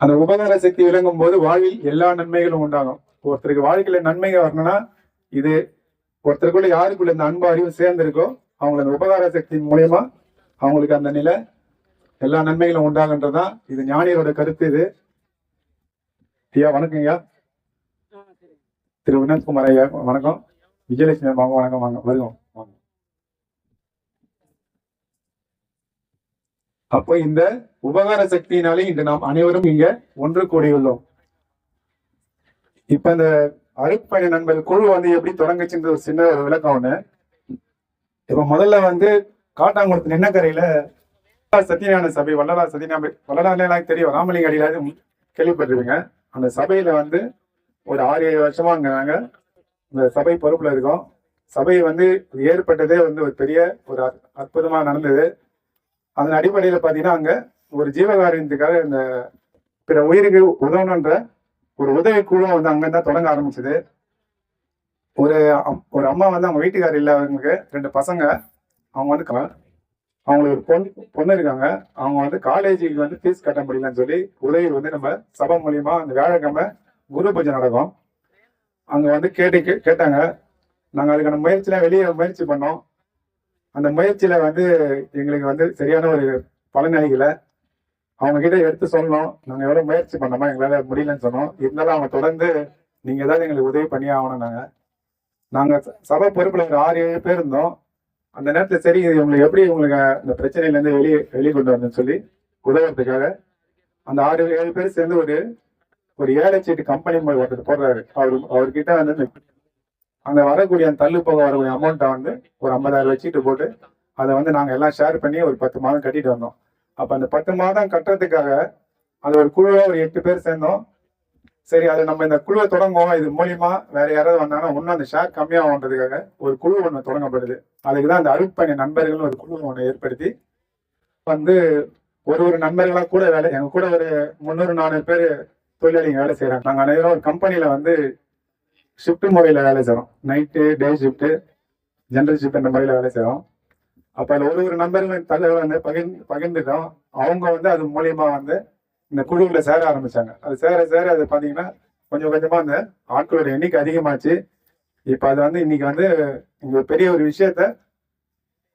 அந்த உபகார சக்தி விளங்கும் போது வாழ்வில் எல்லா நன்மைகளும் உண்டாகும். ஒருத்தருக்கு வாழ்க்கையில நன்மைகள் வரணும்னா இது ஒருத்தருக்குள்ள யாருக்குள்ள இந்த அன்பு அறிவும் சேர்ந்திருக்கோ அவங்க அந்த உபகார சக்தியின் மூலியமா அவங்களுக்கு அந்த நிலை எல்லா நன்மைகளும் உண்டாகுன்றதுதான் இது ஞானியரோட கருத்து இது. ஐயா வணக்கம் ஐயா திரு வினோத்குமார் ஐயா வணக்கம். விஜயலட்சுமி அம்மா வணக்கம் வாங்க வருவோம் வாங்க அப்போ இந்த உபகார சக்தியினாலே இன்று நாம் அனைவரும் இங்க ஒன்று கூடியுள்ளோம். இப்ப இந்த அருட்பயண நண்பர் குழு வந்து எப்படி தொடங்குச்சுன்ற ஒரு சின்ன விளக்கம் ஒண்ணு. இப்ப முதல்ல வந்து காட்டாங்குளத்து நின்னக்கரையில சத்யஞான சபை வள்ளலார் சத்யநாப வள்ளலார் எனக்கு தெரியும். ராமலிங்க அடியில கேள்விப்பட்டிருப்பீங்க. அந்த சபையில வந்து ஒரு ஆறு ஏழு வருஷமா அங்க நாங்க இந்த சபை பொறுப்புல இருக்கோம். சபை வந்து ஏற்பட்டதே வந்து ஒரு பெரிய ஒரு அற்புதமா நடந்தது. அதன் அடிப்படையில் பார்த்தீங்கன்னா அங்கே ஒரு ஜீவகாரியத்துக்காக இந்த பிற உயிருக்கு உதவணுன்ற ஒரு உதவி குழு வந்து அங்கதான் தொடங்க ஆரம்பிச்சது. ஒரு அம்- ஒரு அம்மா வந்து அவங்க வீட்டுக்காரர் இல்லாதவங்களுக்கு ரெண்டு பசங்க அவங்க வந்து கா- அவங்களுக்கு ஒரு பொண்ணு பொண்ணு இருக்காங்க. அவங்க வந்து காலேஜுக்கு வந்து ஃபீஸ் கட்ட முடியலன்னு சொல்லி உதவி வந்து நம்ம சபை மூலியமாக அந்த வியாழக்கிழமை குரு பூஜை நடக்கும். அங்கே வந்து கேட்டு கே- கேட்டாங்க. நாங்கள் அதுக்கான முயற்சியெலாம் வெளியே முயற்சி பண்ணோம். அந்த முயற்சியில வந்து எங்களுக்கு வந்து சரியான ஒரு பலன் அளிக்கல அவங்க கிட்ட எடுத்து சொன்னோம். நாங்க எவ்வளவு முயற்சி பண்ணோமா எங்களால முடியலன்னு சொன்னோம். இருந்தாலும் அவங்க தொடர்ந்து நீங்க ஏதாவது எங்களுக்கு உதவி பண்ணி ஆகணும் நாங்க நாங்க சபை பொறுப்புல ஒரு ஆறு ஏழு பேர் இருந்தோம். அந்த நேரத்துல சரி இவங்களுக்கு எப்படி உங்களுக்கு இந்த பிரச்சனையில இருந்து வெளியே வெளியே கொண்டு வரணும்னு சொல்லி உதவுறதுக்காக அந்த ஆறு ஏழு பேர் சேர்ந்து ஒரு ஒரு ஏழை சீட்டு கம்பெனி ஒருத்தர் போடுறாரு. அவரு அவர்கிட்ட வந்து அந்த வரக்கூடிய அந்த தள்ளு போக வரக்கூடிய அமௌண்ட்டை வந்து ஒரு ஐம்பதாயிரம் வச்சுட்டு போட்டு அதை வந்து நாங்கள் எல்லாம் ஷேர் பண்ணி ஒரு பத்து மாதம் கட்டிட்டு வந்தோம். அப்போ அந்த பத்து மாதம் கட்டுறதுக்காக அது ஒரு குழுவா ஒரு எட்டு பேர் சேர்ந்தோம். சரி அது நம்ம இந்த குழுவை தொடங்குவோம். இது மூலியமா வேற யாராவது வந்தாங்கன்னா இன்னும் அந்த ஷேர் கம்மியாகன்றதுக்காக ஒரு குழு ஒன்று தொடங்கப்படுது. அதுக்கு தான் அந்த அருட்பணி நண்பர்கள் ஒரு குழு ஒன்று ஏற்படுத்தி வந்து ஒரு ஒரு நண்பர்களாக கூட வேலை எங்கள் கூட ஒரு முந்நூறு நானூறு பேர் தொழிலாளிங்க வேலை செய்கிறாங்க நாங்கள் அனைவரும் ஒரு கம்பெனியில் வந்து ஷிஃப்ட் முறையில் வேலை செய்கிறோம் night day shift general shift அந்த முறையில் வேலை செய்கிறோம் அப்போ அதில் ஒரு ஒரு நம்பர்கள் தகவல் வந்து பகிர்ந்து பகிர்ந்துட்டோம். அவங்க வந்து அது மூலியமாக வந்து இந்த குழுவில் சேர ஆரம்பித்தாங்க அது சேர சேர அது பார்த்தீங்கன்னா கொஞ்சம் கொஞ்சமாக அந்த ஆட்களோட எண்ணிக்கை அதிகமாச்சு. இப்போ அது வந்து இன்னைக்கு வந்து இங்கே ஒரு பெரிய ஒரு விஷயத்த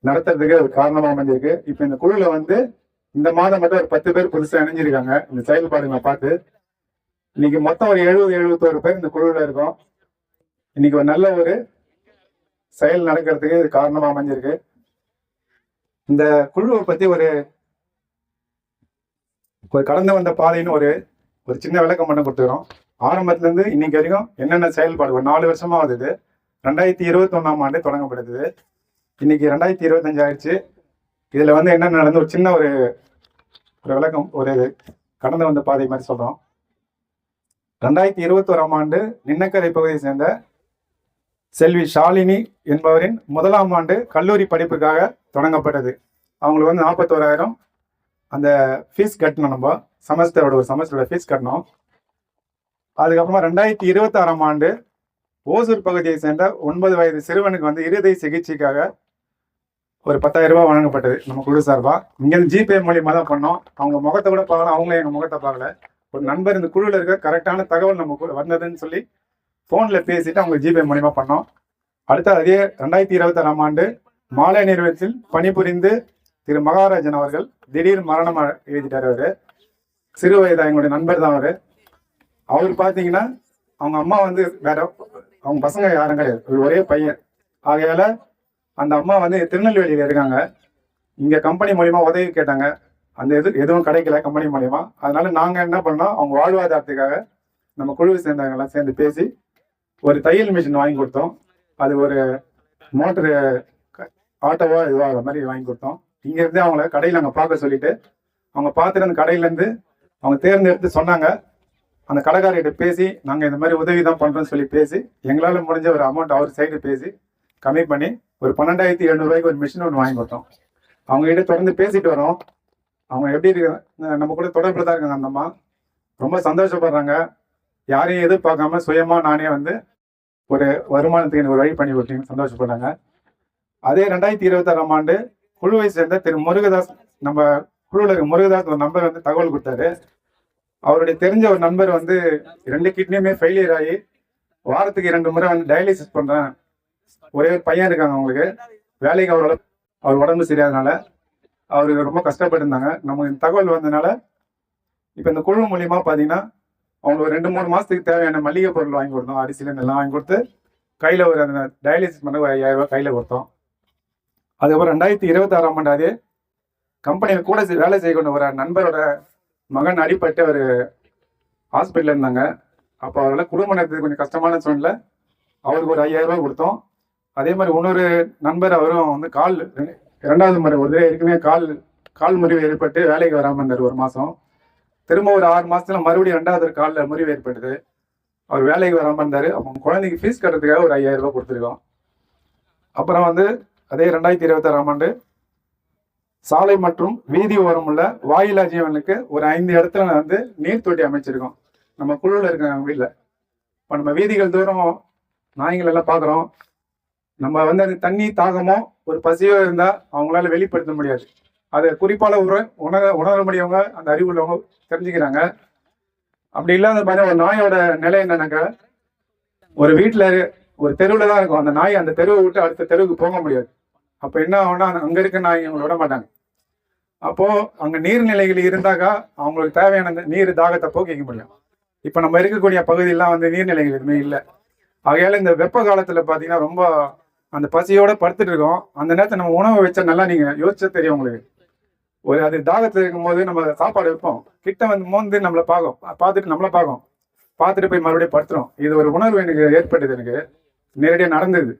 நடத்துறதுக்கு அது காரணமாக அமைஞ்சிருக்கு. இப்போ இந்த குழுவில் வந்து இந்த மாதம் மட்டும் ஒரு பத்து பேர் புதுசாக இணைஞ்சிருக்காங்க. இந்த செயல்பாடுகளை பார்த்து இன்னைக்கு மொத்தம் ஒரு எழுபது எழுபத்தோரு பேர் இந்த குழுவில் இருக்கோம். இன்னைக்கு ஒரு நல்ல ஒரு செயல் நடக்கிறதுக்கு இது காரணமாக அமைஞ்சிருக்கு. இந்த குழுவை பற்றி ஒரு ஒரு கடந்து வந்த பாதைன்னு ஒரு ஒரு சின்ன விளக்கம் பண்ண கொடுத்துக்கிறோம். ஆரம்பத்துலேருந்து இன்னைக்கு வரைக்கும் என்னென்ன செயல்பாடு ஒரு நாலு வருஷமாக ஆகுது ரெண்டாயிரத்தி இருபத்தொன்னாம் ஆண்டு தொடங்கப்படுது இன்னைக்கு ரெண்டாயிரத்தி இருபத்தஞ்சு ஆயிடுச்சு. இதில் வந்து என்ன நடந்து ஒரு சின்ன ஒரு ஒரு விளக்கம் ஒரு கடந்து வந்த பாதை மாதிரி சொல்கிறோம் ரெண்டாயிரத்தி இருபத்தோராம் ஆண்டு நின்னக்கரை பகுதியை சேர்ந்த செல்வி ஷாலினி என்பவரின் முதலாம் ஆண்டு கல்லூரி படிப்புக்காக தொடங்கப்பட்டது. அவங்களுக்கு வந்து நாற்பத்தோராயிரம். அந்த ஃபீஸ் கட்டணும் நம்ம. செமஸ்டரோட ஒரு செமஸ்டரோட ஃபீஸ் கட்டணும். அதுக்கப்புறமா ரெண்டாயிரத்தி இருபத்தாறாம் ஆண்டு ஓசூர் பகுதியை சேர்ந்த ஒன்பது வயது சிறுவனுக்கு வந்து இருதய சிகிச்சைக்காக ஒரு பத்தாயிரம் ரூபாய் வழங்கப்பட்டது நம்ம குழு சார்பா. இங்கே ஜிபே மூலியமாக தான் பண்ணோம். அவங்க முகத்தை கூட பார்க்கல. அவங்களே எங்கள் முகத்தை பார்க்கல. ஒரு நண்பர் இந்த குழுவில் இருக்க கரெக்டான தகவல் நம்ம கூட வந்ததுன்னு சொல்லி ஃபோனில் பேசிட்டு அவங்க ஜிபே மூலிமா பண்ணோம். அடுத்த அதே ரெண்டாயிரத்தி இருபத்தாறாம் ஆண்டு மாலை நிறுவனத்தில் பணிபுரிந்து திரு மகாராஜன் அவர்கள் திடீர் மரணம் எழுதிட்டார் அவர். சிறு வயதா எங்களுடைய நண்பர் தான் அவர். அவர் பார்த்தீங்கன்னா அவங்க அம்மா வந்து வேற அவங்க பசங்க யாரும் கிடையாது. ஒரே பையன். ஆகையால அந்த அம்மா வந்து திருநெல்வேலியில் இருக்காங்க. இங்கே கம்பெனி மூலிமா உதவி கேட்டாங்க. அந்த எது எதுவும் கிடைக்கல கம்பெனி மூலிமா அதனால நாங்கள் என்ன பண்ணோம் அவங்க வாழ்வாதாரத்துக்காக நம்ம குழுவை சேர்ந்தவங்க எல்லாம் சேர்ந்து பேசி ஒரு தையல் மிஷின் வாங்கி கொடுத்தோம். அது ஒரு மோட்டரு ஆட்டோவா இதுவாக மாதிரி வாங்கி கொடுத்தோம். இங்கேருந்து அவங்கள கடையில் அங்கே பார்க்க சொல்லிட்டு அவங்க பார்த்துட்டு அந்த கடையிலேருந்து அவங்க தேர்ந்தெடுத்து சொன்னாங்க. அந்த கடைக்காரர்கிட்ட பேசி நாங்கள் இந்த மாதிரி உதவி தான் பண்ணுறோம்னு சொல்லி பேசி எங்களால் முடிஞ்ச ஒரு அமௌண்ட் அவர் சைடு பேசி கம்மி பண்ணி ஒரு பன்னெண்டாயிரத்தி எழுநூறுவாய்க்கு ஒரு மிஷின் ஒன்று வாங்கி கொடுத்தோம். அவங்ககிட்ட தொடர்ந்து பேசிட்டு வரோம். அவங்க எப்படி இருக்காங்க நம்ம கூட தொடர்பில் தான் இருக்காங்க அந்த அம்மா. ரொம்ப சந்தோஷப்படுறாங்க. யாரையும் எதிர்பார்க்காம சுயமாக நானே வந்து ஒரு வருமானத்துக்கு எனக்கு ஒரு வழி பண்ணி கொடுத்தீங்கன்னு சந்தோஷப்படுறாங்க. அதே ரெண்டாயிரத்தி இருபத்தாறாம் ஆண்டு குழுவை சேர்ந்த திரு முருகதாஸ் நம்ம குழுவில் இருக்க முருகதாஸ் ஒரு நம்பர் வந்து தகவல் கொடுத்தாரு. அவருடைய தெரிஞ்ச ஒரு நண்பர் வந்து ரெண்டு கிட்னியுமே ஃபெயிலியர் ஆகி வாரத்துக்கு இரண்டு முறை வந்து டயாலிசிஸ் பண்ணுறேன் ஒரே ஒரு பையன் இருக்காங்க அவங்களுக்கு. வேலைக்கு அவரோட அவர் உடம்பு சரியாதனால அவருக்கு ரொம்ப கஷ்டப்பட்டு இருந்தாங்க. நமக்கு இந்த தகவல் வந்ததுனால இப்போ இந்த குழு மூலியமாக பார்த்தீங்கன்னா அவங்களுக்கு ஒரு ரெண்டு மூணு மாசத்துக்கு தேவையான மளிகை பொருள் வாங்கி கொடுத்தோம். அரிசிலேருந்து எல்லாம் வாங்கி கொடுத்து கையில் ஒரு அந்த டயாலிசிஸ் பண்ண ஒரு ஐயாயிரம் ரூபாய் கையில் கொடுத்தோம். அதுக்கப்புறம் ரெண்டாயிரத்தி இருபத்தாறாம் ஆண்டாது கம்பெனியில் கூட வேலை செய்ய கொண்ட ஒரு நண்பரோட மகன் அடிப்பட்டு அவர் ஹாஸ்பிட்டலில் இருந்தாங்க. அப்போ அவரால் குடும்ப நடத்துறது கொஞ்சம் கஷ்டமான சூழ்நிலை. அவருக்கு ஒரு ஐயாயிரம் ரூபாய் கொடுத்தோம். அதே மாதிரி இன்னொரு நண்பர் அவரும் வந்து கால் இரண்டாவது முறை ஒரு ஏற்கனவே கால் கால் முறிவு ஏற்பட்டு வேலைக்கு வராமல் இருந்தார் ஒரு மாதம் திரும்ப ஒரு ஆறு மாசத்துல மறுபடியும் ரெண்டாவது ஒரு காலில் முறிவு ஏற்படுது. அவர் வேலைக்கு வராமல் இருந்தார். அப்போ குழந்தைக்கு ஃபீஸ் கட்டுறதுக்காக ஒரு ஐயாயிரம் ரூபாய் கொடுத்துருக்கோம். அப்புறம் வந்து அதே ரெண்டாயிரத்தி இருபத்தாறாம் ஆண்டு சாலை மற்றும் வீதி ஓரம் உள்ள வாயிலா ஜீவனுக்கு ஒரு ஐந்து இடத்துல வந்து நீர் தொட்டி அமைச்சிருக்கோம். நம்ம குழுவில் இருக்க வீட்டில் இப்போ நம்ம வீதிகள் தூரம் நாய்கள் எல்லாம் பார்க்குறோம் நம்ம வந்து அது தண்ணி தாகமோ ஒரு பசியோ இருந்தால் அவங்களால வெளிப்படுத்த முடியாது. அதை குறிப்பால உணர உணர உணர முடியவங்க அந்த அறிவு உள்ளவங்க தெரிஞ்சுக்கிறாங்க. அப்படி இல்லாத மாதிரி ஒரு நாயோட நிலை என்னன்னாக்கா ஒரு வீட்டில் ஒரு தெருவில் தான் இருக்கும். அந்த நாய் அந்த தெருவை விட்டு அடுத்த தெருவுக்கு போக முடியாது. அப்போ என்ன ஆகும்னா அங்கே இருக்க நாய் அவங்களை விட மாட்டாங்க. அப்போ அங்கே நீர்நிலைகள் இருந்தாக்கா அவங்களுக்கு தேவையான அந்த நீர் தாகத்தை போக்கிக்க முடியும். இப்போ நம்ம இருக்கக்கூடிய பகுதியெல்லாம் வந்து நீர்நிலைகள் எதுவுமே இல்லை. ஆகையால் இந்த வெப்ப காலத்தில் பார்த்தீங்கன்னா ரொம்ப அந்த பசியோட படுத்துட்டு இருக்கோம். அந்த நேரத்தை நம்ம உணவு வச்சா நல்லா நீங்கள் யோசிச்சா தெரியும் உங்களுக்கு. ஒரு அது தாகத்துல இருக்கும்போது நம்ம சாப்பாடு வைப்போம். கிட்ட வந்து மோந்து நம்மளை பார்க்கும் பார்த்துட்டு நம்மளை பார்க்கும் பார்த்துட்டு போய் மறுபடியும் படுத்துரும் இது ஒரு உணர்வு எனக்கு ஏற்பட்டது எனக்கு. நேரடியாக நடந்தது.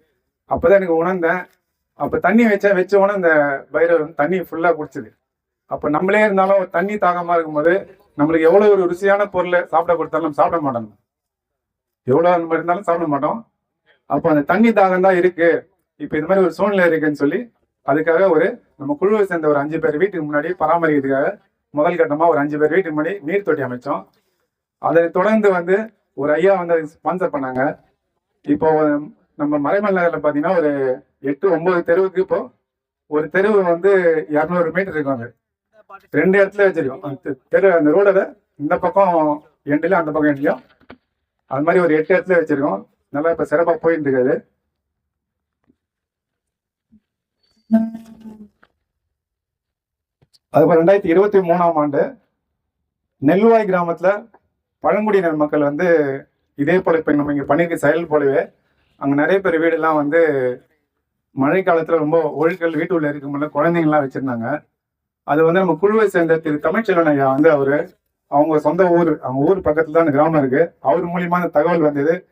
அப்பதான் எனக்கு உணர்ந்தேன். அப்போ தண்ணி வச்சா வச்ச உடனே அந்த பைரவர் வந்து தண்ணி ஃபுல்லாக குடிச்சது. அப்போ நம்மளே இருந்தாலும் தண்ணி தாகமாக இருக்கும்போது நம்மளுக்கு எவ்வளோ ஒரு ருசியான பொருளை சாப்பிட கொடுத்தாலும் நம்ம சாப்பிட மாட்டோம். எவ்வளோ அந்த மாதிரி இருந்தாலும் சாப்பிட மாட்டோம். அப்போ அந்த தண்ணி தாகம் தான் இருக்குது இப்போ இந்த மாதிரி ஒரு சூழ்நிலை இருக்குன்னு சொல்லி அதுக்காக ஒரு நம்ம குழுவை சேர்ந்த ஒரு அஞ்சு பேர் வீட்டுக்கு முன்னாடி பராமரிக்கிறதுக்காக முதல் கட்டமாக ஒரு அஞ்சு பேர் வீட்டுக்கு முன்னாடி நீர் தொட்டி அமைச்சோம். அதை தொடர்ந்து வந்து ஒரு ஐயா வந்து ஸ்பான்சர் பண்ணாங்க. இப்போ நம்ம மறைமல் நகரில் பார்த்தீங்கன்னா ஒரு எட்டு ஒன்பது தெருவுக்கு இப்போ ஒரு தெருவு வந்து இரநூறு மீட்டர் இருக்காங்க ரெண்டு இடத்துல வச்சிருக்கோம். அந்த தெரு அந்த ரோடில் இந்த பக்கம் எண்ட்லயும் அந்த பக்கம் எண்ட்லயும் அது மாதிரி ஒரு எட்டு இடத்துல வச்சிருக்கோம். நல்லா இப்போ சிறப்பாக போயிட்டு இருக்காது அதுக்கப்புறம் ரெண்டாயிரத்தி இருபத்தி மூணாம் ஆண்டு நெல்வாய் கிராமத்தில் பழங்குடியினர் மக்கள் வந்து இதே போல இப்போ நம்ம இங்கே பண்ணியிருக்க செயல் போலவே அங்கே நிறைய பேர் வீடெல்லாம் வந்து மழை காலத்தில் ரொம்ப ஒழுக்கல் வீட்டுக்குள்ள இருக்கும்போது குழந்தைங்கள்லாம் வச்சுருந்தாங்க. அது வந்து நம்ம குழுவை சேர்ந்த திரு தமிழ்ச்செல்வன் ஐயா வந்து அவரு அவங்க சொந்த ஊர் அவங்க ஊர் பக்கத்துல தான் அந்த கிராமம் இருக்கு. அவர் மூலியமா அந்த தகவல் வந்தது.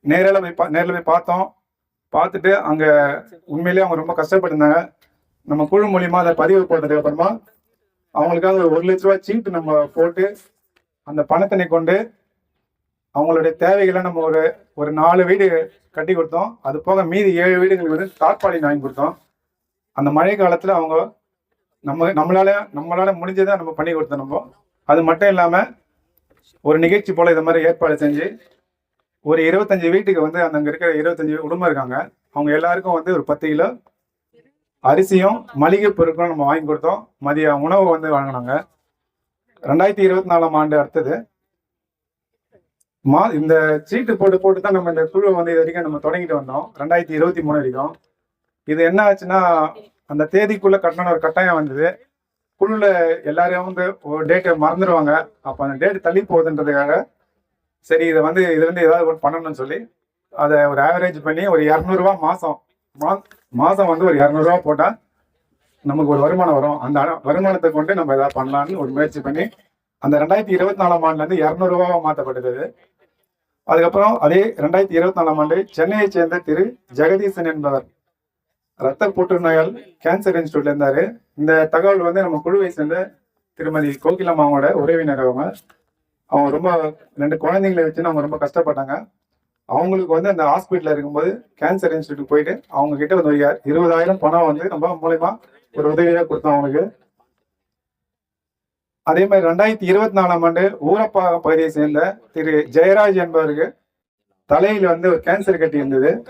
நேரில் போய் பா- நேரில் போய் பார்த்தோம். பார்த்துட்டு அங்க உண்மையிலேயே அவங்க ரொம்ப கஷ்டப்பட்டிருந்தாங்க. நம்ம குழு மூலியமா அதை பதிவு போட்டதுக்கு அப்புறமா அவங்களுக்காக ஒரு லட்ச ரூபாய் சீட்டு நம்ம போட்டு அந்த பணத்தினை கொண்டு அவங்களுடைய தேவைகளை நம்ம ஒரு ஒரு நாலு வீடு கட்டி கொடுத்தோம். அது போக மீதி ஏழு வீடுகளுக்கு வந்து தார்பாலின் வாங்கி கொடுத்தோம். அந்த மழை காலத்துல அவங்க நம்ம நம்மளால நம்மளால முடிஞ்சதை நம்ம பண்ணி கொடுத்தோம் நம்ம. அது மட்டும் இல்லாம ஒரு நிகழ்ச்சி போல இதை மாதிரி ஏற்பாடு செஞ்சு ஒரு இருபத்தஞ்சு வீட்டுக்கு வந்து அந்த அங்கே இருக்கிற இருபத்தஞ்சு குடும்பம் இருக்காங்க. அவங்க எல்லாருக்கும் வந்து ஒரு பத்து கிலோ அரிசியும் மளிகை பொருட்களும் நம்ம வாங்கி கொடுத்தோம். மதிய உணவு வந்து வாங்கினாங்க. ரெண்டாயிரத்தி இருபத்தி நாலாம் ஆண்டு அடுத்தது. மா இந்த சீட்டு போட்டு போட்டு தான் நம்ம இந்த குழு வந்து இது வரைக்கும் நம்ம தொடங்கிட்டு வந்தோம். ரெண்டாயிரத்தி இருபத்தி மூணு வரைக்கும். இது என்ன ஆச்சுன்னா அந்த தேதிக்குள்ள கட்டணும் ஒரு கட்டாயம் வந்தது. குழுல எல்லாரையும் வந்து ஒரு டேட்டை மறந்துடுவாங்க அப்போ அந்த டேட் தள்ளி போகுதுன்றதுக்காக சரி இதை வந்து இது வந்து ஏதாவது ஒன்று பண்ணணும்னு சொல்லி அதை ஒரு ஆவரேஜ் பண்ணி ஒரு இரநூறுவா மாதம் மா மாதம் வந்து ஒரு இரநூறுவா போட்டால் நமக்கு ஒரு வருமானம் வரும். அந்த வருமானத்தை கொண்டு நம்ம ஏதாவது பண்ணலான்னு ஒரு முயற்சி பண்ணி அந்த ரெண்டாயிரத்தி இருபத்தி நாலாம் ஆண்டுலேருந்து இரநூறுவாவாக மாற்றப்பட்டது அதுக்கப்புறம் அதே ரெண்டாயிரத்தி இருபத்தி நாலாம் ஆண்டு சென்னையை சேர்ந்த திரு ஜெகதீசன் என்பவர் ரத்த புற்றுநோயால் கேன்சர் இன்ஸ்டியூட்ல இருந்தாரு. இந்த தகவல் வந்து நம்ம குழுவை சேர்ந்த திருமதி கோகிலம்மாவோட உறவினர் அவங்க. அவங்க ரொம்ப ரெண்டு குழந்தைங்களை வச்சுன்னு அவங்க ரொம்ப கஷ்டப்பட்டாங்க. அவங்களுக்கு வந்து அந்த ஹாஸ்பிட்டல்ல இருக்கும்போது கேன்சர் இன்ஸ்டியூட் போயிட்டு அவங்க கிட்ட வந்து ஒரு இரு- இருபதாயிரம் பணம் வந்து நம்ம மூலயமா ஒரு உதவியா கொடுத்தோம் அவங்களுக்கு. அதே மாதிரி ரெண்டாயிரத்தி இருபத்தி நாலாம் ஆண்டு ஊரப்பா பகுதியை சேர்ந்த திரு ஜெயராஜ் என்பவருக்கு தலையில வந்து ஒரு கேன்சர் கட்டி இருந்தது.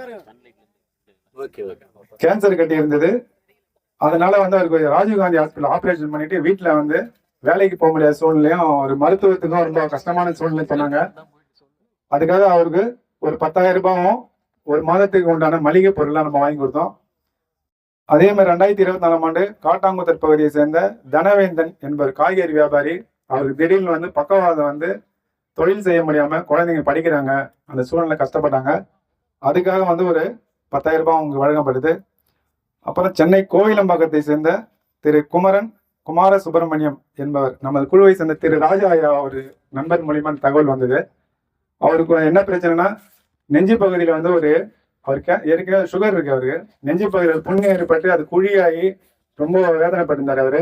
கேன்சர் கட்டி இருந்தது. அதனால வந்து அவருக்கு ராஜீவ்காந்தி ஹாஸ்பிட்டல் ஆபரேஷன் பண்ணிட்டு வீட்டுல வந்து வேலைக்கு போக முடியாத சூழ்நிலையும் ஒரு மருத்துவத்துக்கும் ரொம்ப கஷ்டமான சூழ்நிலை சொன்னாங்க. அதுக்காக அவருக்கு ஒரு பத்தாயிரம் ரூபாயும் ஒரு மாதத்துக்கு உண்டான மளிகை பொருள்லாம் நம்ம வாங்கி கொடுத்தோம். அதே மாதிரி ரெண்டாயிரத்தி இருபத்தி நாலாம் ஆண்டு காட்டாங்குத்தர் பகுதியை சேர்ந்த தனவேந்தன் என்பவர் காய்கறி வியாபாரி அவருக்கு திடீர்னு வந்து பக்கவாதம் வந்து தொழில் செய்ய முடியாம குழந்தைங்க படிக்கிறாங்க. அந்த சூழ்நிலை கஷ்டப்பட்டாங்க. அதுக்காக வந்து ஒரு பத்தாயிரம் ரூபாய் அவங்களுக்கு வழங்கப்படுது அப்புறம் சென்னை கோவிலம்பாக்கத்தை சேர்ந்த திரு குமரன் குமார சுப்பிரமணியம் என்பவர். நமது குழுவை சேர்ந்த திரு ராஜா ஐயா ஒரு நண்பர் மூலியமா தகவல் வந்தது. அவருக்கு என்ன பிரச்சனைனா நெஞ்சு பகுதியில் வந்து ஒரு அவருக்கு ஏற்கனவே சுகர் இருக்கு அவருக்கு. நெஞ்சு பகுதியில் புண்ணு ஏற்பட்டு அது குழியாகி ரொம்ப வேதனைப்பட்டிருந்தார் அவர்.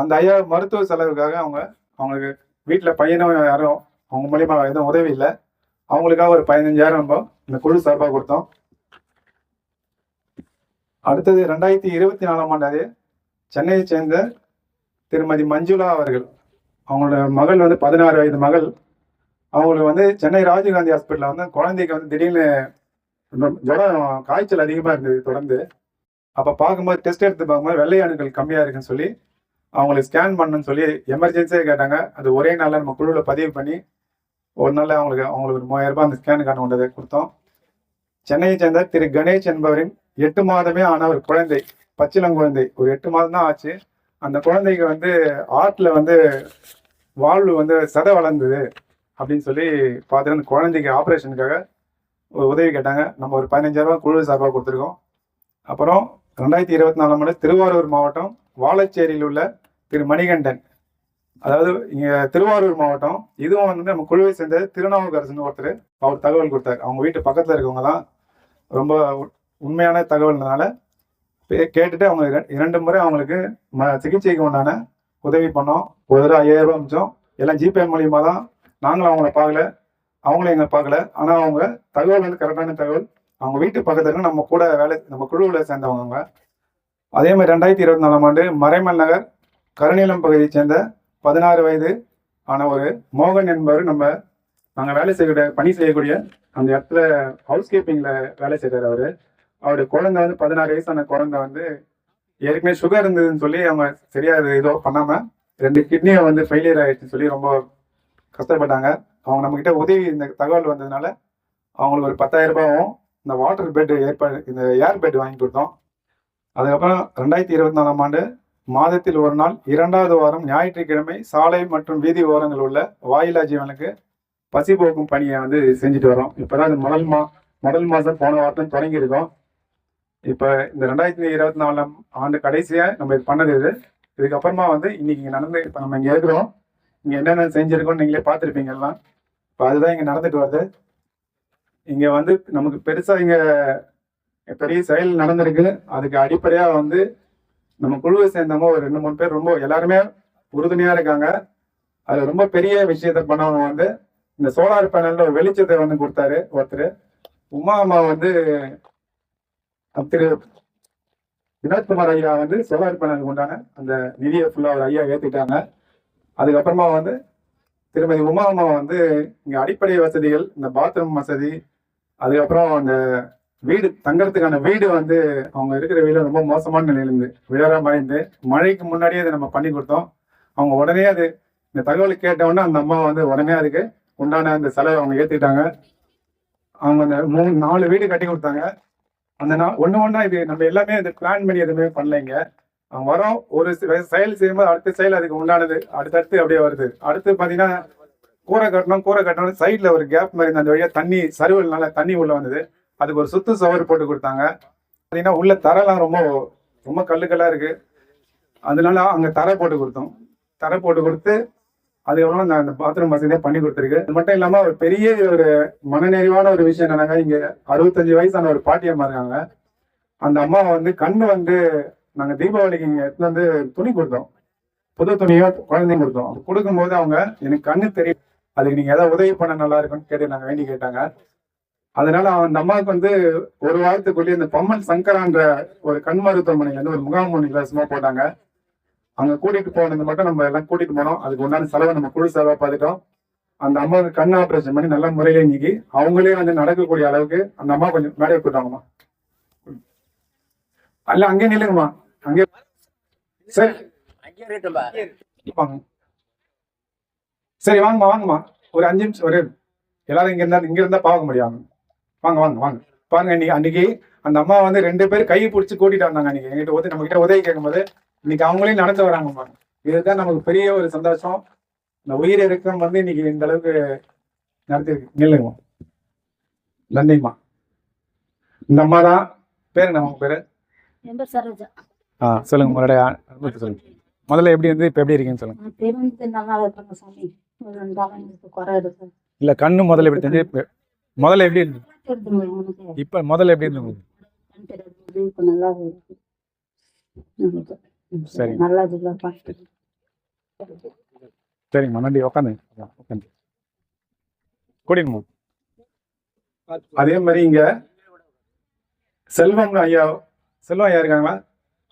அந்த ஐயா மருத்துவ செலவுக்காக அவங்க அவங்களுக்கு வீட்டில் பையனும் யாரும் அவங்க மூலியமா எதுவும் உதவி இல்லை. அவங்களுக்காக ஒரு பதினஞ்சாயிரம் நம்ம இந்த குழு சார்பாக கொடுத்தோம். அடுத்தது ரெண்டாயிரத்தி இருபத்தி நாலாம் ஆண்டாவது சென்னையை சேர்ந்த திருமதி மஞ்சுளா அவர்கள் அவங்களோட மகள் வந்து பதினாறு வயது மகள். அவங்களுக்கு வந்து சென்னை ராஜீவ்காந்தி ஹாஸ்பிட்டலில் வந்து குழந்தைக்கு வந்து திடீர்னு ரொம்ப ஜுரம் காய்ச்சல் அதிகமாக இருந்தது தொடர்ந்து. அப்போ பார்க்கும்போது டெஸ்ட் எடுத்து பார்க்கும்போது வெள்ளை அணுக்கள் கம்மியாக இருக்குன்னு சொல்லி அவங்களுக்கு ஸ்கேன் பண்ணணும்னு சொல்லி எமர்ஜென்சியாக கேட்டாங்க. அது ஒரே நாளில் நம்ம குழுவில் பதிவு பண்ணி ஒரு நாளில் அவங்களுக்கு அவங்களுக்கு ஒரு மூவாயிரம் ரூபாய் அந்த ஸ்கேனுக்கான கொண்டதை கொடுத்தோம். சென்னையை சேர்ந்த திரு கணேஷ் என்பவரின் எட்டு மாதமே ஆன ஒரு குழந்தை பச்சிளங்குழந்தை ஒரு எட்டு மாதம் தான் ஆச்சு. அந்த குழந்தைக்கு வந்து ஆர்ட்ல வந்து வாழ்வு வந்து சதை வளர்ந்தது அப்படின்னு சொல்லி பார்த்துட்டு அந்த குழந்தைக்கு ஆப்ரேஷனுக்காக ஒரு உதவி கேட்டாங்க. நம்ம ஒரு பதினஞ்சாயிரம் ரூபாய் குழு சார்பாக கொடுத்துருக்கோம். அப்புறம் ரெண்டாயிரத்தி இருபத்தி நாலாம் ஆண்டு திருவாரூர் மாவட்டம் வாழச்சேரியில் உள்ள திரு மணிகண்டன். அதாவது இங்கே திருவாரூர் மாவட்டம் இதுவும் வந்து நம்ம குழுவை சேர்ந்த திருநாவுக்கரசுன்னு ஒருத்தர் அவர் தகவல் கொடுத்தாரு. அவங்க வீட்டு பக்கத்தில் இருக்கவங்க தான் ரொம்ப உண்மையான தகவல்னால கேட்டுட்டு அவங்க இரண்டு முறை அவங்களுக்கு ம சிகிச்சைக்கு உண்டான உதவி பண்ணோம். ஒரு தடவை ஐயாயிரம் ரூபா அமிச்சோம் எல்லாம் ஜிபே மூலியமாக தான் நாங்களும் அவங்கள பார்க்கல. அவங்களும் எங்களை பார்க்கல. ஆனால் அவங்க தகவல் வந்து கரெக்டான தகவல். அவங்க வீட்டு பக்கத்தில் நம்ம கூட வேலை நம்ம குழுவில் சேர்ந்தவங்க. அவங்க. அதே மாதிரி ரெண்டாயிரத்தி இருபத்தி நாலாம் ஆண்டு மறைமல் நகர் கருநீலம் பகுதியை சேர்ந்த பதினாறு வயது ஆன ஒரு மோகன் என்பவர் நம்ம நாங்கள் வேலை செய்யக்கூடிய பணி செய்யக்கூடிய அந்த இடத்துல ஹவுஸ் கீப்பிங்கில் வேலை செய்கிறார் அவர். அவருடைய குழந்தை வந்து பதினாறு வயசான குழந்தை வந்து ஏற்கனவே சுகர் இருந்ததுன்னு சொல்லி அவங்க சரியா இது ஏதோ பண்ணாம ரெண்டு கிட்னியை வந்து ஃபெயிலியர் ஆயிடுச்சுன்னு சொல்லி ரொம்ப கஷ்டப்பட்டாங்க. அவங்க நம்ம கிட்ட உதவி இந்த தகவல் வந்ததுனால அவங்களுக்கு ஒரு பத்தாயிரம் ரூபாயும் இந்த வாட்டர் பெட் ஏற்பாடு இந்த ஏர் பெட் வாங்கி கொடுத்தோம். அதுக்கப்புறம் ரெண்டாயிரத்தி இருபத்தி நாலாம் ஆண்டு மாதத்தில் ஒரு நாள் இரண்டாவது வாரம் ஞாயிற்றுக்கிழமை சாலை மற்றும் வீதி ஓரங்கள் உள்ள வாயிலா ஜீவனுக்கு பசி போக்கும் பணியை வந்து செஞ்சுட்டு வரோம். இப்போதான் இந்த முதல் மா முதல் மாதம் போன வாரத்தில் தொடங்கியிருக்கோம். இப்போ இந்த ரெண்டாயிரத்தி இருபத்தி நாலாம் ஆண்டு கடைசியாக நம்ம இது பண்ணது இது இதுக்கப்புறமா வந்து இன்னைக்கு இங்கே நடந்து இப்போ நம்ம இங்கே இருக்கிறோம். இங்கே என்னென்ன செஞ்சுருக்கோம்னு நீங்களே பார்த்துருப்பீங்க எல்லாம். இப்போ அதுதான் இங்கே நடந்துட்டு வருது. இங்கே வந்து நமக்கு பெருசாக இங்கே பெரிய செயல் நடந்திருக்கு. அதுக்கு அடிப்படையாக வந்து நம்ம குழுவை சேர்ந்தவங்க ஒரு ரெண்டு மூணு பேர் ரொம்ப எல்லாருமே உறுதுணையாக இருக்காங்க. அது ரொம்ப பெரிய விஷயத்த பண்ணவங்க வந்து இந்த சோலார் பேனலில் ஒரு வெளிச்சத்தை வந்து கொடுத்தாரு ஒருத்தர். உமா அம்மா வந்து திரு வினோத்குமார் ஐயா வந்து சோலார் உண்டான அந்த நிதியை ஃபுல்லாக ஒரு ஐயா ஏற்றிட்டாங்க அதுக்கப்புறமா வந்து திருமதி உமா அம்மா வந்து இங்கே அடிப்படை வசதிகள் இந்த பாத்ரூம் வசதி அதுக்கப்புறம் அந்த வீடு தங்கறதுக்கான வீடு வந்து அவங்க இருக்கிற வீடு ரொம்ப மோசமான நிலையில இருந்து விழாம இருந்து மழைக்கு முன்னாடியே அதை நம்ம பண்ணி கொடுத்தோம். அவங்க உடனே அது இந்த தகவல் கேட்டவுடனே அந்த அம்மா வந்து உடனே அதுக்கு உண்டான அந்த செலவை அவங்க ஏற்றிட்டாங்க அவங்க அந்த மூணு நாலு வீடு கட்டி கொடுத்தாங்க. அந்த நான் ஒன்று ஒன்றா இது நம்ம எல்லாமே அது பிளான் பண்ணி எதுவுமே பண்ணலைங்க. வரோம் ஒரு செயல் செய்யும்போது அடுத்த செயல் அதுக்கு உண்டானது. அடுத்தடுத்து அப்படியே வருது. அடுத்து பார்த்தீங்கன்னா கூரை கட்டணும் கூரை கட்டணும் சைடில் ஒரு கேப் மாதிரி இருந்த அந்த வழியாக தண்ணி சருவல்னால தண்ணி உள்ளே வந்தது. அதுக்கு ஒரு சுத்து சவர் போட்டு கொடுத்தாங்க. பார்த்தீங்கன்னா உள்ள தரெல்லாம் ரொம்ப ரொம்ப கல்லுக்கல்லாக இருக்குது அதனால அங்கே தரை போட்டு கொடுத்தோம். தரை போட்டு கொடுத்து அதுக்கப்புறம் நான் அந்த பாத்ரூம் வசதியாக பண்ணி கொடுத்துருக்கு அது மட்டும் இல்லாமல் ஒரு பெரிய ஒரு மனநிறைவான ஒரு விஷயம் என்னன்னாக்கா இங்கே அறுபத்தஞ்சு வயசான ஒரு பாட்டியம்மா இருக்காங்க. அந்த அம்மா வந்து கண்ணு வந்து நாங்கள் தீபாவளிக்கு இங்கே எடுத்துட்டு வந்து துணி கொடுத்தோம். புது துணியோ குழந்தைங்க கொடுத்தோம். அது கொடுக்கும்போது அவங்க எனக்கு கண்ணு தெரியும் அதுக்கு நீங்கள் எதாவது உதவி பண்ண நல்லா இருக்கும்னு கேட்டு நாங்கள் வேண்டி கேட்டாங்க. அதனால அந்த அம்மாவுக்கு வந்து ஒரு வாரத்துக்குள்ளேயே இந்த பம்மல் சங்கரான்ற ஒரு கண் மருத்துவமனையில இருந்து ஒரு முகாம் ஒன்று இலவசமா போட்டாங்க. அங்க கூட்டிட்டு போனது மட்டும் நம்ம எல்லாம் கூட்டிட்டு போனோம். அதுக்கு உண்டான செலவை நம்ம குழு செலவா பார்த்துட்டோம் அந்த அம்மாவுக்கு கண் ஆபரேஷன் பண்ணி நல்ல முறையில இன்னைக்கு அவங்களே வந்து நடக்கக்கூடிய அளவுக்கு அந்த அம்மா கொஞ்சம் மேடையை போட்டாங்கம்மா அல்ல அங்கே நில்லுங்கம்மா. அங்கே சரி. சரி வாங்கம்மா வாங்கம்மா. ஒரு அஞ்சு நிமிஷம் ஒரு எல்லாரும் இங்க இருந்தா இங்க இருந்தா பார்க்க முடியும். வாங்க வாங்க வாங்க பாருங்க இன்னைக்கு அன்னைக்கு அந்த அம்மா வந்து ரெண்டு பேரும் கை பிடிச்சி கூட்டிட்டு வந்தாங்க அன்னைக்கு. எங்கிட்ட உதவி நம்ம கிட்ட உதவி கேட்கும்போது இன்னைக்கு அவங்களையும் நடந்து வராங்க பாருங்க. இதுதான் நமக்கு பெரிய ஒரு சந்தோஷம். இந்த உயிர் இறக்கம் வந்து இன்னைக்கு இந்த அளவுக்கு நடத்திருக்கு நில்லுங்கம்மா நன்றிம்மா. இந்த அம்மா தான். பேரு நம்ம பேரு? சரோஜா. ஆ சொல்லுங்க. உங்களுடைய அனுபவத்தை சொல்லுங்க. முதல்ல எப்படி இருந்து இப்போ எப்படி இருக்கீங்கன்னு சொல்லுங்க. நல்லா சாமி. எனக்கு குறை இருக்கு. இல்ல கண்ணு முதல்ல எப்படி தெரிஞ்சு இப்ப- முதல்ல எப்படி இருந்தது இப்ப முதல்ல எப்படி இருந்தது உங்களுக்கு? கண் தெரியாது இப்போ நல்லா இருக்கு. எனக்கு. சரி. நல்லா சரிங்கம்மா நன்றி உட்காந்து உட்காந்து கூட்டிங்கம்மா அதே மாதிரி இங்க செல்வம் ஐயா செல்வம் ஐயா இருக்காங்களா?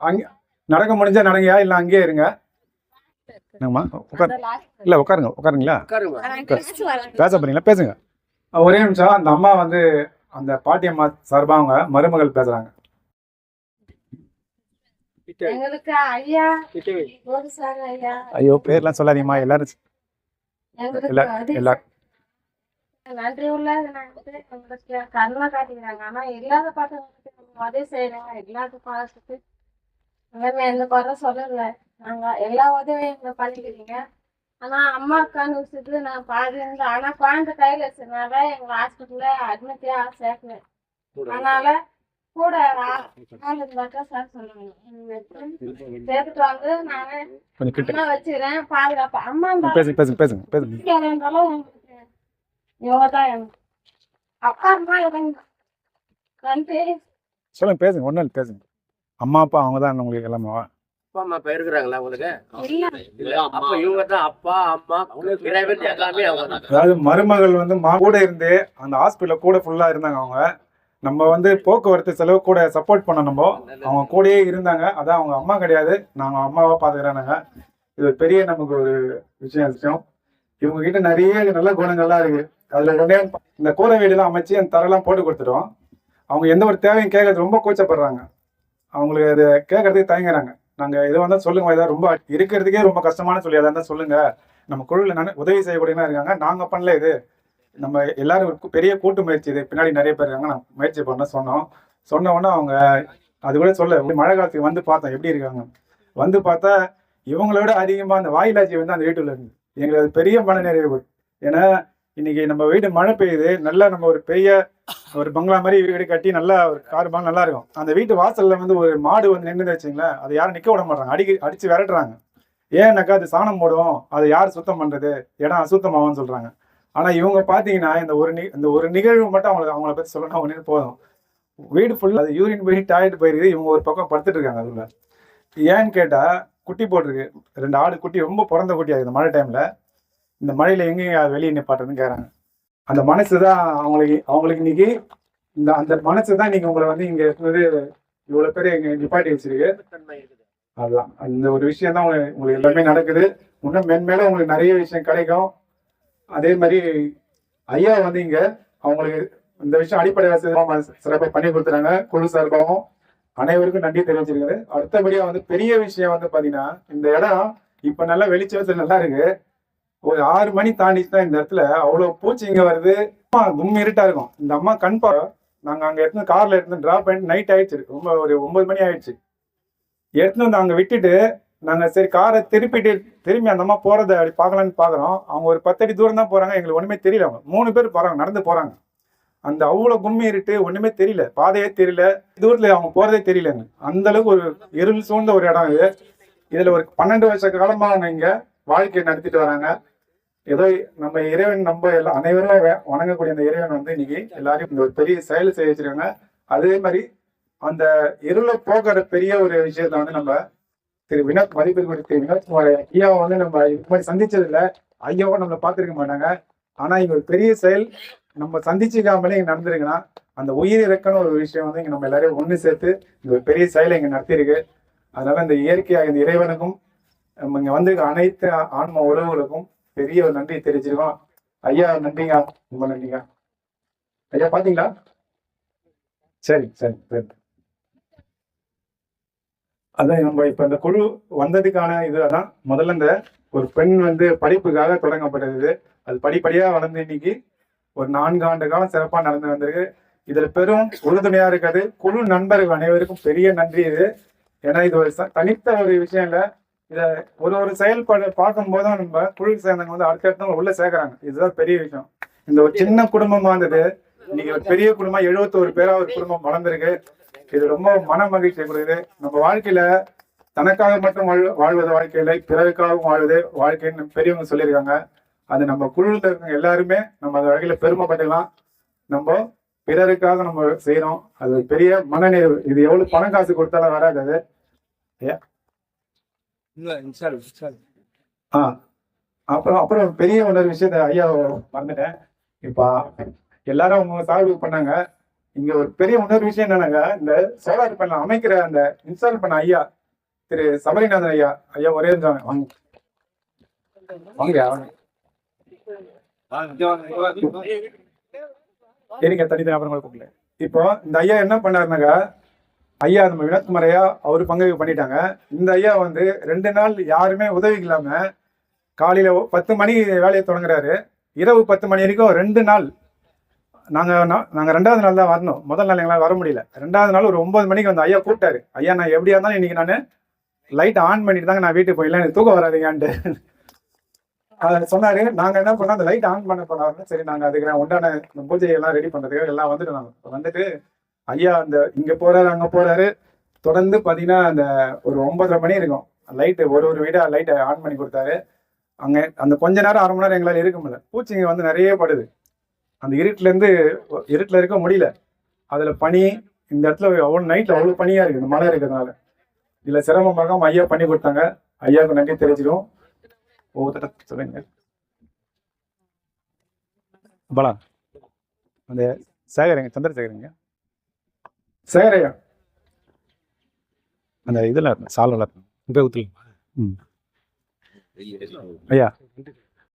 அங்க நடக்க முடிஞ்சா நடங்கயா இல்ல அங்கேயே இருங்க. என்னங்கம்மா உட்காரு இல்ல உட்காருங்க உட்காருங்களா பேச போறீங்களா? பேசுங்க. ஒரே நிமிஷம். அந்த அம்மா வந்து அந்த பாட்டி அம்மா சார்பா அவங்க மருமகள் பேசுறாங்க. எங்களுக்கு ஐயா ஒரு சார் ஐயா. ஐயோ பேர்லாம் சொல்லாதீங்கம்மா எல்லாரும் எங்களுக்கு எல்லா அது எல்லா நன்றி நாங்கள் எங்களுக்கு கருணை காட்டிக்கிறாங்க. ஆனா இல்லாத பாட்டுங்களுக்கு நம்ம உதவி செய்யறாங்க இல்லாத பாட்டுக்கு எல்லாமே எந்த குறை சொல்லல. நாங்க எல்லா உதவியும் பண்ணிக்கிறீங்க. ஆனா அம்மா அக்கான்னு விஷயத்துல நான் பாதி இருந்தேன் ஆனா குழந்தை கையில வச்சதுனால எங்க ஹாஸ்பிட்டல்ல அட்மிட்டே சேர்க்கல அதனால கூட ஆள் இருந்தாக்கா சார் சொல்லுங்க வந்து நானே கொஞ்சம் கிட்ட. அம்மா வச்சுக்கிறேன் பாதுகாப்பு. அம்மா பேசுங்க பேசுங்க பேசுங்க பேசுங்க. இருந்தாலும் அப்பா எனக்கு நன்றி சொல்லுங்க பேசுங்க ஒன்றும் இல்லை பேசுங்க. அம்மா அப்பா அவங்க தான் உங்களுக்கு எல்லாமே. அப்பா அம்மா இப்ப இருக்கிறாங்களா உங்களுக்கு? அப்ப இவங்க தான் அப்பா அம்மா எல்லாமே அவங்க அதாவது மருமகள் வந்து மா கூட இருந்து அந்த ஹாஸ்பிட்டல்ல கூட ஃபுல்லா இருந்தாங்க அவங்க. நம்ம வந்து போக்குவரத்து செலவு கூட சப்போர்ட் பண்ண அவங்க கூடயே இருந்தாங்க. அதான் அவங்க அம்மா கிடையாது. நாங்க அம்மாவா பாத்துக்கிறாங்க இது ஒரு பெரிய நமக்கு ஒரு விஷயம் விஷயம். இவங்க கிட்ட நிறைய நல்ல குணங்கள்லாம் இருக்கு. அதுல உடனே இந்த கூரை வீடுலாம் அமைச்சு அந்த தரெல்லாம் போட்டு கொடுத்துட்டோம். அவங்க எந்த ஒரு தேவையும் கேட்கறது ரொம்ப கூச்சப்படுறாங்க. அவங்களுக்கு அதை கேட்கறதுக்கு தயங்குறாங்க. நாங்க இதை வந்தா சொல்லுங்க ஏதாவது ரொம்ப இருக்கிறதுக்கே ரொம்ப கஷ்டமான சொல்லி அதான் சொல்லுங்க. நம்ம குழுவில் நான் உதவி செய்யக்கூடியவங்க இருக்காங்க. நாங்க பண்ணல இது. நம்ம எல்லாரும் ஒரு பெரிய கூட்டு முயற்சி இது. பின்னாடி நிறைய பேர் இருக்காங்க. நான் முயற்சி பண்ண சொன்னோம். சொன்ன உடனே அவங்க அது கூட சொல்ல மழை காலத்துக்கு வந்து பார்த்தோம். எப்படி இருக்காங்க? வந்து பார்த்தா இவங்களோட விட அதிகமா அந்த வாயிலாட்சி வந்து அந்த வீட்டில் இருக்கு எங்களுக்கு அது பெரிய மன நிறைவு ஏன்னா இன்னைக்கு நம்ம வீடு மழை பெய்யுது. நல்லா நம்ம ஒரு பெரிய ஒரு பங்களா மாதிரி வீடு கட்டி நல்லா ஒரு கார் பங்களா நல்லா இருக்கும். அந்த வீட்டு வாசல்ல வந்து ஒரு மாடு வந்து நின்று வச்சிங்களேன். அதை யாரும் நிக்க விட மாட்டாங்க அடிக்க அடிச்சு விரட்டுறாங்க. ஏன்னாக்கா அது சாணம் போடும். அதை யார் சுத்தம் பண்றது? இடம் அசுத்தமாகும்னு சொல்றாங்க. ஆனால் இவங்க பார்த்தீங்கன்னா இந்த ஒரு நி- இந்த ஒரு நிகழ்வு மட்டும் அவங்களுக்கு அவங்கள பற்றி சொல்லணும் ஒன்று போதும். வீடு ஃபுல்லாக அது யூரின் போய் டாய்லெட் போயிருக்குது இவங்க ஒரு பக்கம் படுத்துட்டு இருக்காங்க அதுல ஏன்னு கேட்டால் குட்டி போட்டிருக்கு. ரெண்டு ஆடு குட்டி ரொம்ப பிறந்த குட்டியாக இருக்குது. மழை டைமில் இந்த மழையில் எங்கேயும் வெளியே நிப்பாட்டுறதுன்னு கேட்குறாங்க அந்த மனசு தான் அவங்களுக்கு அவங்களுக்கு இன்னைக்கு இந்த அந்த மனசு தான் நீங்கள் உங்களை வந்து இங்கே இருக்கிறது இவ்வளோ பேர் இங்க நிப்பாட்டி வச்சிருக்கு. அதுதான் அந்த ஒரு விஷயம் தான் உங்களுக்கு உங்களுக்கு எல்லாமே நடக்குது. இன்னும் மென்மேலும் உங்களுக்கு நிறைய விஷயம் கிடைக்கும். அதே மாதிரி ஐயா வந்து இங்க அவங்களுக்கு இந்த விஷயம் அடிப்படை வசதி சிறப்பாக பண்ணி கொடுத்துறாங்க குழு சார்பாகவும் அனைவருக்கும் நன்றி தெரிவிச்சிருக்காரு அடுத்தபடியா வந்து பெரிய விஷயம் வந்து பாத்தீங்கன்னா இந்த இடம் இப்ப நல்லா வெளிச்சத்துல நல்லா இருக்கு. ஒரு ஆறு மணி தாண்டிச்சுன்னா இந்த இடத்துல அவ்வளவு பூச்சி இங்க வருது. அம்மா கும் இருட்டா இருக்கும். இந்த அம்மா கண் பா நாங்க அங்க எடுத்து கார்ல எடுத்து டிராப் பண்ணி நைட் ஆயிடுச்சு. ரொம்ப ஒரு ஒன்பது மணி ஆயிடுச்சு. எடுத்துன்னு வந்து அங்க விட்டுட்டு நாங்கள் சரி காரை திருப்பிட்டு திரும்பி அந்த அம்மா போகிறத அப்படி பார்க்கலான்னு பார்க்குறோம். அவங்க ஒரு பத்தடி தூரம் தான் போகிறாங்க எங்களுக்கு ஒன்றுமே தெரியல. அவங்க மூணு பேர் போகிறாங்க நடந்து போகிறாங்க அந்த அவ்வளோ கும்மி இருட்டு ஒன்றுமே தெரியல. பாதையே தெரியல. தூரத்தில் அவங்க போகிறதே தெரியலங்க. அந்தளவுக்கு ஒரு இருள் சூழ்ந்த ஒரு இடம் இது. இதில் ஒரு பன்னெண்டு வருஷ காலமாக அவங்க இங்கே வாழ்க்கையை நடத்திட்டு வராங்க. ஏதோ நம்ம இறைவன் நம்ம எல்லாம் அனைவரும் வணங்கக்கூடிய அந்த இறைவன் வந்து இன்னைக்கு எல்லாரையும் இந்த ஒரு பெரிய செயல் செய்ய வச்சிருக்காங்க. அதே மாதிரி அந்த இருளை போக்குற பெரிய ஒரு விஷயத்த வந்து நம்ம திரு வினோத் மதிப்பிற்குரிய திரு வினோத் ஐயாவை வந்து நம்ம இது மாதிரி சந்திச்சது இல்லை ஐயாவும் நம்மளை பார்த்துருக்க மாட்டாங்க. ஆனா இங்க ஒரு பெரிய செயல் நம்ம சந்திச்சுக்காமலே இங்க நடந்திருக்குன்னா அந்த உயிர் இறக்கணும் ஒரு விஷயம் வந்து இங்க நம்ம எல்லாரையும் ஒண்ணு சேர்த்து இந்த ஒரு பெரிய செயலை இங்க நடத்தியிருக்கு. அதனால இந்த இயற்கையாக இந்த இறைவனுக்கும் நம்ம இங்க வந்திருக்க அனைத்து ஆன்ம உறவுகளுக்கும் பெரிய ஒரு நன்றி தெரிஞ்சிருக்கோம் ஐயா நன்றிங்க. ரொம்ப நன்றிங்க. ஐயா பாத்தீங்களா? சரி சரி சரி. அதான் நம்ம இப்ப இந்த குழு வந்ததுக்கான இது அதான் முதல்ல இந்த ஒரு பெண் வந்து படிப்புக்காக தொடங்கப்பட்டது. அது படிப்படியா வளர்ந்து இன்னைக்கு ஒரு நான்கு ஆண்டு காலம் சிறப்பா நடந்து வந்திருக்கு. இதுல பெரும் உறுதுணையா இருக்காது குழு நண்பர்கள் அனைவருக்கும் பெரிய நன்றி இது. ஏன்னா இது ஒரு தனித்த ஒரு விஷயம் இல்ல. இத ஒரு ஒரு செயல்பாடு பார்க்கும் போதும் நம்ம குழு சேர்ந்தவங்க வந்து அடுத்தடுத்தவங்க உள்ள சேர்க்கறாங்க. இதுதான் பெரிய விஷயம். இந்த ஒரு சின்ன குடும்பமா இருந்தது. இன்னைக்கு ஒரு பெரிய குடும்பம் எழுபத்தோரு பேரா ஒரு குடும்பம் வளர்ந்துருக்கு. இது ரொம்ப மன மகிழ்ச்சியை கொடுக்குது நம்ம வாழ்க்கையில தனக்காக மட்டும் வாழ் வாழ்வது வாழ்க்கையில பிறருக்காகவும் வாழ்வது வாழ்க்கைன்னு பெரியவங்க சொல்லியிருக்காங்க. அது நம்ம குழுல இருக்கவங்க எல்லாருமே நம்ம அந்த வகையில பெருமைப்பட்டுக்கலாம் நம்ம பிறருக்காக நம்ம செய்யறோம் அது பெரிய மனநிறைவு. இது எவ்வளவு பணம் காசு கொடுத்தாலும் வராது அது. ஆ. அப்புறம் அப்புறம் பெரிய ஒரு விஷயத்த ஐயா மறந்துட்டேன். இப்ப எல்லாரும் அவங்க சால்வ் பண்ணாங்க. இங்க ஒரு பெரிய இன்னொரு விஷயம் என்னன்னாங்க இந்த சோலார் பேனல் அமைக்கிற அந்த இன்ஸ்டால் பண்ண ஐயா திரு சபரிநாதன் ஐயா ஐயா ஒரே இருந்தாங்க வாங்க. வாங்க. வாங்க இருங்க தனித்தனி அப்புறம் கூப்பிடல இப்போ இந்த ஐயா என்ன பண்ணாருனாங்க ஐயா நம்ம வினோத்குமார் ஐயா அவர் பங்கு பண்ணிட்டாங்க. இந்த ஐயா வந்து ரெண்டு நாள் யாருமே உதவிக்கு இல்லாம காலையில பத்து மணி வேலையை தொடங்குறாரு. இரவு பத்து மணி வரைக்கும் ரெண்டு நாள் நாங்கள் நாங்கள் ரெண்டாவது நாள் தான் வரணும். முதல் நாள் எங்களால் வர முடியல. ரெண்டாவது நாள் ஒரு ஒன்பது மணிக்கு வந்து ஐயா கூப்பிட்டாரு. ஐயா நான் எப்படியா இருந்தாலும் இன்னைக்கு நான் லைட் ஆன் பண்ணிட்டு தாங்க நான் வீட்டுக்கு போயிடலாம். எனக்கு தூக்கம் வராதுங்கன்ட்டு அதை சொன்னாரு. நாங்க என்ன பண்ணோம்? அந்த லைட் ஆன் பண்ண போனாரு சரி நாங்க அதுக்கு உண்டான இந்த பூஜை எல்லாம் ரெடி பண்றதுக்கு எல்லாம் வந்துட்டு நாங்க. வந்துட்டு ஐயா அந்த இங்க போறாரு அங்க போறாரு. தொடர்ந்து பாத்தீங்கன்னா அந்த ஒரு ஒன்பதரை மணி இருக்கும். லைட்டு ஒரு ஒரு வீடா லைட்டை ஆன் பண்ணி கொடுத்தாரு. அங்க அந்த கொஞ்ச நேரம் அரை மணி நேரம் எங்களால் இருக்க முடியல. பூச்சிங்க வந்து நிறைய படுது. அந்த இருட்டிலேருந்து இருட்டில் இருக்க முடியல. அதில் பனி இந்த இடத்துல அவ்வளோ நைட்டில் அவ்வளோ பனியாக இருக்குது இந்த மழை இருக்கிறதுனால. இதில் சிரமமாக ஐயா பண்ணி கொடுத்தாங்க. ஐயாவுக்கு நன்றி தெரிஞ்சிடும் ஒவ்வொருத்தட்ட சொல்லுங்க. பலா அந்த சேகரங்க சந்திரசேகரங்க. சேகரையா? அந்த இதுல சால்வல போய் ஊத்துல ஐயா.